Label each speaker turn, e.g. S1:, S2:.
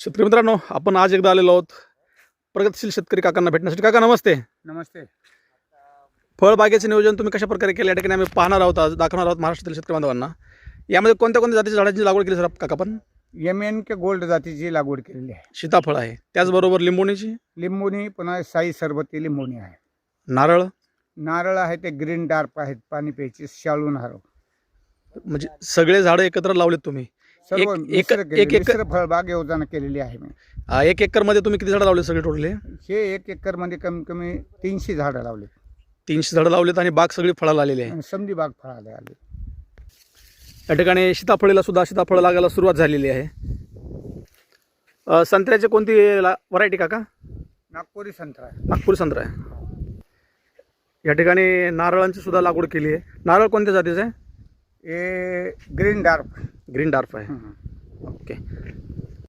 S1: शेतकरी मित्रांनो आपण आज एकदा आलेलो आहोत प्रगतशील शेतकरी काकांना भेटण्यासाठी. काका नमस्ते.
S2: नमस्ते.
S1: फळबागेचे नियोजन तुम्ही कशा प्रकारे केले? या ठिकाणी आम्ही पाहणार आहोत आज दाखवणार आहोत महाराष्ट्रातील शेतकरी बांधवांना. यामध्ये कोणत्या कोणत्या जातीच्या झाडांची लागवड केली सर काका आपण?
S2: एम एन के गोल्ड जातीची लागवड केलेली आहे.
S1: सीताफळ आहे. त्याचबरोबर लिंबोणीची?
S2: लिंबोणी पुन्हा साई सरबती लिंबोणी आहे.
S1: नारळ?
S2: नारळ आहे ते ग्रीन डार्प आहेत पाणी प्यायची शाळू नारळ.
S1: म्हणजे सगळे झाडं एकत्र लावलेत तुम्ही.
S2: सर्व
S1: एक- एक-
S2: मिश्र
S1: एक-
S2: केलेली-
S1: एक-
S2: मिश्र फळबाग योजना केलेली आहे मी.
S1: आ, एक एकरमध्ये तुम्ही किती झाडं लावले सगळे टोटल?
S2: हे एक एकरमध्ये कमी कमी तीनशे झाडं लावली.
S1: तीनशे झाडं लावलेत आणि बाग सगळी फळाला आलेली आहे.
S2: समधी बाग फळाला आली.
S1: या ठिकाणी सीताफळीला सुद्धा सीताफळ लागायला सुरुवात झालेली आहे. अ, संत्र्याची कोणती व्हरायटी काका?
S2: नागपुरी संत्रा. आहे.
S1: नागपूर संत्रा आहे. या ठिकाणी नारळांची सुद्धा लागवड केली आहे. नारळ कोणत्या जातीचं आहे?
S2: हे ग्रीन डार्प
S1: ग्रीन डार्फ आहे
S2: हं.
S1: ओके